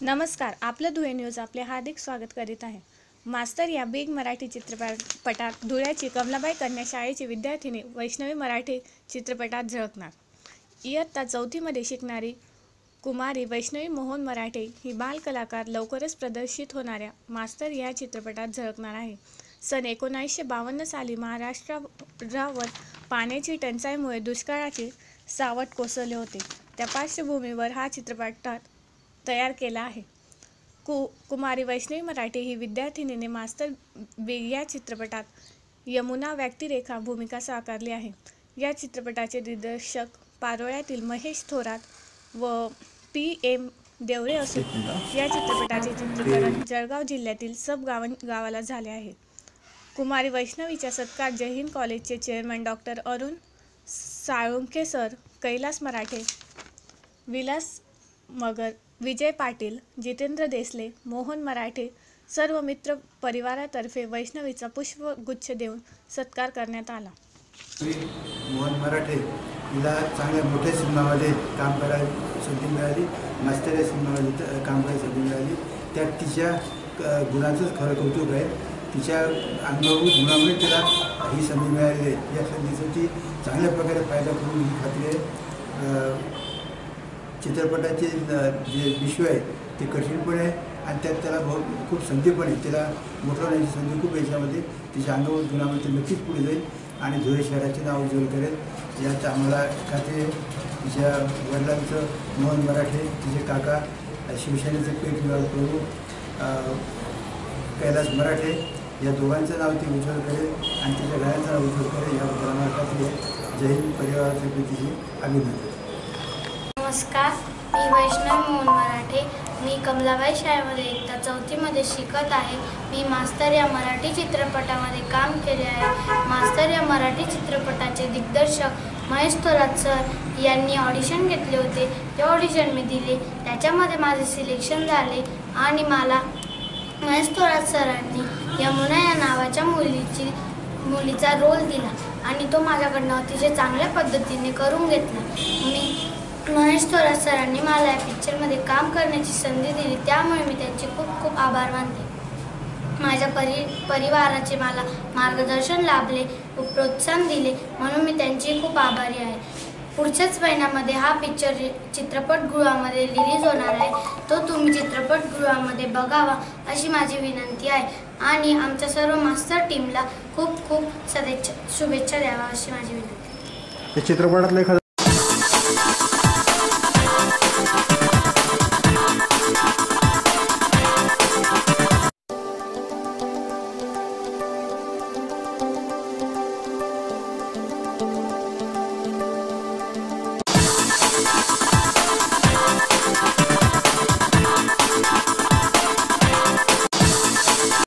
नमस्कार आपलं धुळे न्यूज आपले हार्दिक स्वागत करीत आहे. मास्तर या बिग मराठी चित्रपटात धुळ्याची कमलाबाई कन्या शाळेची विद्यार्थिनी वैष्णवी मराठी चित्रपटात झळकणार. इयत्ता चौथीमध्ये शिकणारी कुमारी वैष्णवी मोहन मराठे ही बालकलाकार लवकरच प्रदर्शित होणाऱ्या मास्तर या चित्रपटात झळकणार आहे. सन एकोणावीसशे बावन्न साली महाराष्ट्रावर पाण्याची टंचाईमुळे दुष्काळाचे सावट कोसळले होते. त्या पार्श्वभूमीवर हा चित्रपटात तयार केला आहे. कु कुमारी वैष्णवी मराठी ही विद्यार्थिनीने मास्तर बेग या चित्रपटात यमुना व्यक्तिरेखा भूमिका साकारली आहे. या चित्रपटाचे दिग्दर्शक पारोळ्यातील महेश थोरात व पी एम देवरे असून या चित्रपटाचे चित्रीकरण जळगाव जिल्ह्यातील सब गाव गावाला झाले आहे. कुमारी वैष्णवीच्या सत्कार जय हिंद कॉलेजचे chairman doctor Arun Salunkhe sir Kailas Marathe Vilas Magar Vijay Patil Jitendra Desale Mohan Marathe सर्व मित्र परिवारातर्फे वैष्णवीचा पुष्पगुच्छ देऊन सत्कार करण्यात आला. मोहन मराठे हिला चांगल्या मोठ्या सिनेमामध्ये काम करायला संधी मिळाली. मास्तर या सिनेमामध्ये काम करायला संधी मिळाली. त्यात तिच्या गुणाचंच खरं कौतुक आहे. तिच्या अनुभवी गुणामुळे तिला ही संधी मिळाली आहे. या संधीसाठी चांगल्या प्रकारे फायदा करून ही खात्री आहे. चित्रपटाचे जे विश्व आहे ते कठीण पण आहे आणि त्यात त्याला बहुत खूप संधी पण आहे. तिला मोठं होण्याची संधी खूप याच्यामध्ये. तिच्या अंगभूत गुणामध्ये नक्कीच पुढे जाईल आणि धुळे शहराचे नाव उज्ज्वल करेल. यात आम्हाला खाते तिच्या वडिलांचं मोहन मराठे तिचे काका अ, शिवसेनेचे पेठ विभाग प्रभू कैलास मराठे या दोघांचं नाव ती उज्ज्वल करेल आणि तिच्या घराचं नाव उज्ज्वल करेल. याबद्दल आम्हाला खात्री आहे. परिवाराचे तिचे अभिनंदन. नमस्कार मी वैष्णव मोहन मराठे. मी कमलाबाई शाळेमध्ये एकदा चौथीमध्ये शिकत आहे. मी मास्तर या मराठी चित्रपटामध्ये काम केले आहे. मास्तर या मराठी चित्रपटाचे दिग्दर्शक महेश थोरात सर यांनी ऑडिशन घेतले होते. ते ऑडिशन मी दिले. त्याच्यामध्ये माझे सिलेक्शन झाले आणि मला महेश थोरात सरांनी यमुना या नावाच्या मुलीची मुलीचा रोल दिला आणि तो माझ्याकडनं अतिशय चांगल्या पद्धतीने करून घेतला. मी महेश थोरात सरांनी मला या पिक्चरमध्ये काम करण्याची संधी दिली त्यामुळे मी त्यांचे खूप खूप आभार मानते. माझ्या परि परिवाराचे मला मार्गदर्शन लाभले व प्रोत्साहन दिले म्हणून मी त्यांची खूप आभारी आहे. पुढच्याच महिन्यामध्ये हा पिक्चर चित्रपटगृहामध्ये रिलीज होणार आहे. तो तुम्ही चित्रपटगृहामध्ये बघावा अशी माझी विनंती आहे. आणि आमच्या सर्व मास्टर टीमला खूप खूप सदेच्छा शुभेच्छा द्यावा अशी माझी विनंती चित्रपटातले